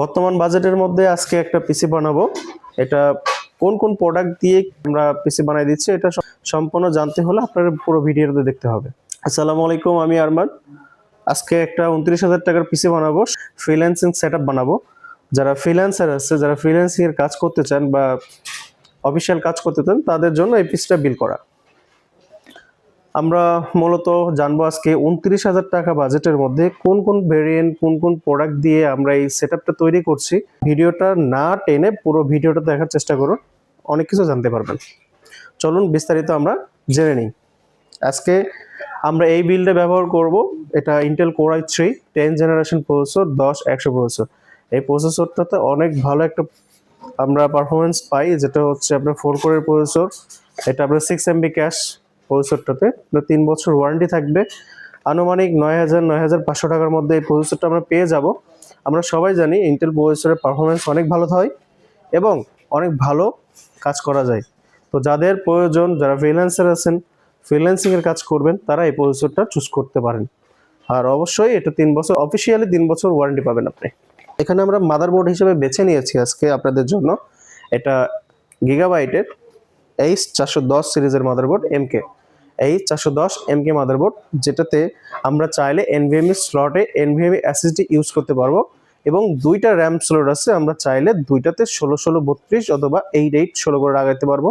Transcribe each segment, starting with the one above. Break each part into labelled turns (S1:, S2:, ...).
S1: বর্তমান বাজেটের মধ্যে আজকে একটা পিসি বানাবো। এটা কোন কোন প্রোডাক্ট দিয়ে আমরা পিসি বানাই দিচ্ছি, এটা সম্পূর্ণ জানতে হলে আপনার পুরো ভিডিওতে দেখতে হবে। আসসালামু আলাইকুম, আমি আরমান। আজকে একটা উনত্রিশ হাজার টাকার পিসি বানাবো ফ্রিল্যান্সিং সেট বানাবো। যারা ফ্রিল্যান্সার আছে, যারা ফ্রিল্যান্সিং এর কাজ করতে চান বা অফিসিয়াল কাজ করতে চান, তাদের জন্য এই পিসটা বিল করা। আমরা মূলত জানব আজকে উনত্রিশ হাজার টাকা বাজেটের মধ্যে কোন কোন ভেরিয়েন্ট কোন কোন প্রোডাক্ট দিয়ে আমরা এই সেট তৈরি করছি। ভিডিওটা না টেনে পুরো ভিডিওটা দেখার চেষ্টা করুন, অনেক কিছু জানতে পারবেন। চলুন বিস্তারিত আমরা জেনে নিই। আজকে আমরা এই বিলটা ব্যবহার করব, এটা Intel core I three ten generation processor দশ, একশো প্রসেসর এই প্রসেসরটাতে অনেক ভালো একটা আমরা পারফরমেন্স পাই, যেটা হচ্ছে আপনার ফোর কোরের প্রসেসর এটা আপনার সিক্স এমবি ক্যাশ প্রসেসরটাতে। আপনার তিন বছর ওয়ারেন্টি থাকবে। আনুমানিক নয় হাজার নয় হাজার পাঁচশো টাকার মধ্যে এই প্রসেসরটা আমরা পেয়ে যাব। আমরা সবাই জানি ইন্টেল প্রসেসরের পারফরমেন্স অনেক ভালো হয় এবং অনেক ভালো কাজ করা যায়। তো যাদের প্রয়োজন, যারা ফ্রিল্যান্সার আছেন ফ্রিল্যান্সিংয়ের কাজ করবেন, তারা এই প্রসেসরটা চুজ করতে পারেন। আর অবশ্যই এটা তিন বছর অফিসিয়ালি তিন বছর ওয়ারেন্টি পাবেন আপনি। এখানে আমরা মাদারবোর্ড হিসেবে বেছে নিয়েছি আজকে আপনাদের জন্য। এটা গিগাবাইটের এইচ চারশো দশ সিরিজের মাদারবোর্ড এমকে এইচ চারশো দশ এমকে মাদারবোর্ড যেটাতে আমরা চাইলে এনভিএমই স্লটে এনভিএমই এসএসডি ইউজ করতে পারব। এবং দুইটা র্যাম স্লট আছে, আমরা চাইলে দুইটাতে ষোলো ষোলো বত্রিশ অথবা এইট এইট ষোলো করে লাগাইতে পারব।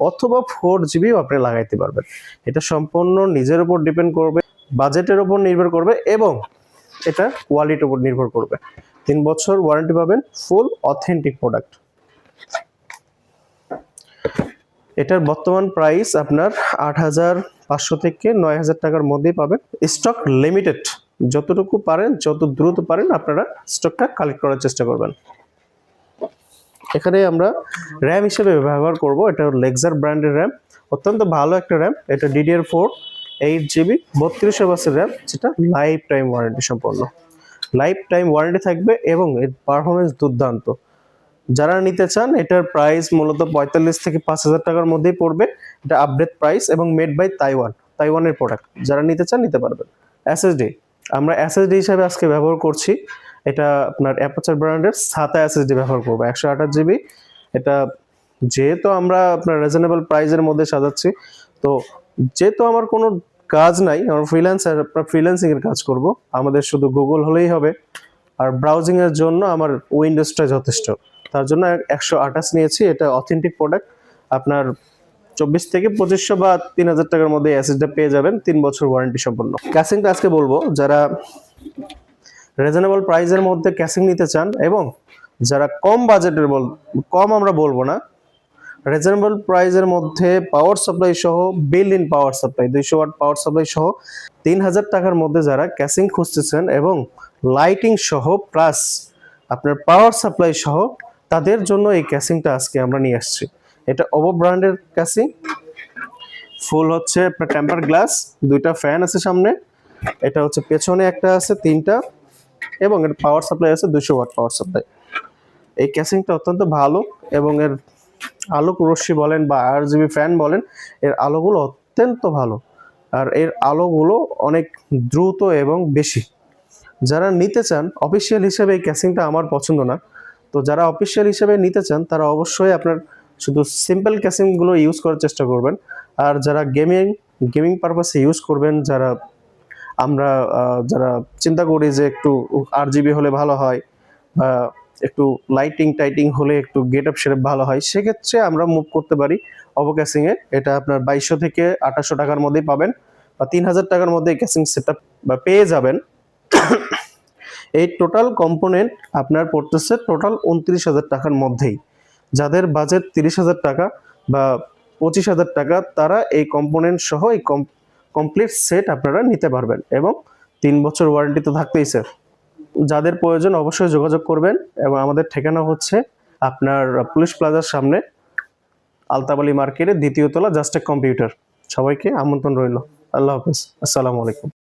S1: অথবা ফোর জিবিও আপনি লাগাইতে পারবেন। এটা সম্পূর্ণ নিজের উপর ডিপেন্ড করবে বাজেটের উপর নির্ভর করবে এবং এটা কোয়ালিটির উপর নির্ভর করবে। তিন বছর ওয়ারেন্টি পাবেন ফুল অথেন্টিক প্রোডাক্ট এটার বর্তমান প্রাইস আপনার আট হাজার পাঁচশো থেকে নয় হাজার টাকার মধ্যেই পাবেন। স্টক লিমিটেড যতটুকু পারেন, যত দ্রুত পারেন আপনারা স্টকটা কালেক্ট করার চেষ্টা করবেন। এখানে আমরা র্যাম হিসেবে ব্যবহার করব। এটা লেক্সার ব্র্যান্ডের র্যাম অত্যন্ত ভালো একটা র্যাম এটা ডিডিআর ফোর এইট জিবি বত্রিশশো বাসের র্যাম যেটা লাইফ টাইম ওয়ারেন্টি সম্পন্ন। লাইফ টাইম ওয়ারেন্টি থাকবে এবং এর পারফরমেন্স দুর্দান্ত। যারা নিতে চান, এটার প্রাইস মূলত পঁয়তাল্লিশ থেকে পাঁচ হাজার টাকার মধ্যেই পড়বে। এটা আপডেট প্রাইস এবং মেড বাই তাইওয়ান তাইওয়ানের প্রোডাক্ট যারা নিতে চান, নিতে পারবেন। এসএসডি আমরা এসএসডি হিসাবে আজকে ব্যবহার করছি। এটা আপনার অ্যাপাচার ব্র্যান্ডের সাতা এসএসডি ব্যবহার করব। একশো আঠাশ জিবি এটা যেহেতু আমরা আপনার রিজনেবল প্রাইসের মধ্যে সাজাচ্ছি, তো যেহেতু আমার কোনো কাজ নাই, আমার ফ্রিল্যান্সার আপনার ফ্রিল্যান্সিংয়ের কাজ করব। আমাদের শুধু গুগল হলেই হবে। আর ব্রাউজিংয়ের জন্য আমার উইন্ডোজটা যথেষ্ট। তার জন্য একশো আঠাশ নিয়েছি। এটা অথেন্টিক প্রোডাক্ট আপনার চব্বিশ থেকে পঁচিশশো বা তিন হাজার টাকার মধ্যে অ্যাসিডটা পেয়ে যাবেন। তিন বছর ওয়ারেন্টি সম্পন্ন। ক্যাসিংটা আজকে বলব, যারা রিজনেবল প্রাইসের মধ্যে ক্যাসিং নিতে চান এবং যারা কম বাজেটের বল, কম আমরা বলব না রিজনেবল প্রাইসের মধ্যে পাওয়ার সাপ্লাই সহ বিল ইন পাওয়ার সাপ্লাই দুইশো ওয়াট পাওয়ার সাপ্লাই সহ তিন হাজার টাকার মধ্যে যারা ক্যাসিং খুঁজতেছেন এবং লাইটিং সহ প্লাস আপনার পাওয়ার সাপ্লাই সহ তাদের জন্য এই ক্যাসিংটা আজকে আমরা নিয়ে আসছি। এটা ওভো ব্র্যান্ডের ক্যাসিং। ফুল হচ্ছে টেম্পার গ্লাস, দুইটা ফ্যান আছে সামনে। এটা হচ্ছে পেছনে একটা আছে, তিনটা। এবং এর পাওয়ার সাপ্লাই আছে দুশো ওয়াট পাওয়ার সাপ্লাই। এই ক্যাসিংটা অত্যন্ত ভালো এবং এর আলোক রশ্মি বলেন বা আর জিবি ফ্যান বলেন, এর আলোগুলো অত্যন্ত ভালো। আর এর আলোগুলো অনেক দ্রুত এবং বেশি। যারা নিতে চান, অফিসিয়াল হিসেবে এই ক্যাসিংটা আমার পছন্দ না। তো যারা অফিসিয়াল হিসেবে নিতে চান, তারা অবশ্যই আপনার শুধু সিম্পল ক্যাসিংগুলো ইউজ করার চেষ্টা করবেন। আর যারা গেমিং গেমিং পারপাসে ইউজ করবেন, যারা আমরা যারা চিন্তা করি যে একটু আর জিবি হলে ভালো হয় বা একটু লাইটিং টাইটিং হলে একটু গেট আপ সেট ভালো হয়, সেক্ষেত্রে আমরা মুভ করতে পারি। অবক্যাসিং এ এটা আপনার বাইশশো থেকে আঠাশশো টাকার মধ্যেই পাবেন বা তিন হাজার টাকার মধ্যে ক্যাসিং সেট বা পেয়ে যাবেন। এই টোটাল কম্পোনেন্ট আপনার পড়তেছে টোটাল উনত্রিশ হাজার টাকার মধ্যেই। যাদের বাজেট তিরিশ হাজার টাকা বা পঁচিশ হাজার টাকা, তারা এই কম্পোনেন্ট সহ এই কমপ্লিট সেট আপনারা নিতে পারবেন এবং তিন বছর ওয়ারেন্টি তো থাকতেই স্যার যাদের প্রয়োজন অবশ্যই যোগাযোগ করবেন এবং আমাদের ঠিকানা হচ্ছে আপনার পুলিশ প্লাজার সামনে আলতাবালি মার্কেটের দ্বিতীয় তলা কম্পিউটার। সবাইকে আমন্ত্রণ রইল। আল্লাহ হাফিজ। আসসালামু আলাইকুম।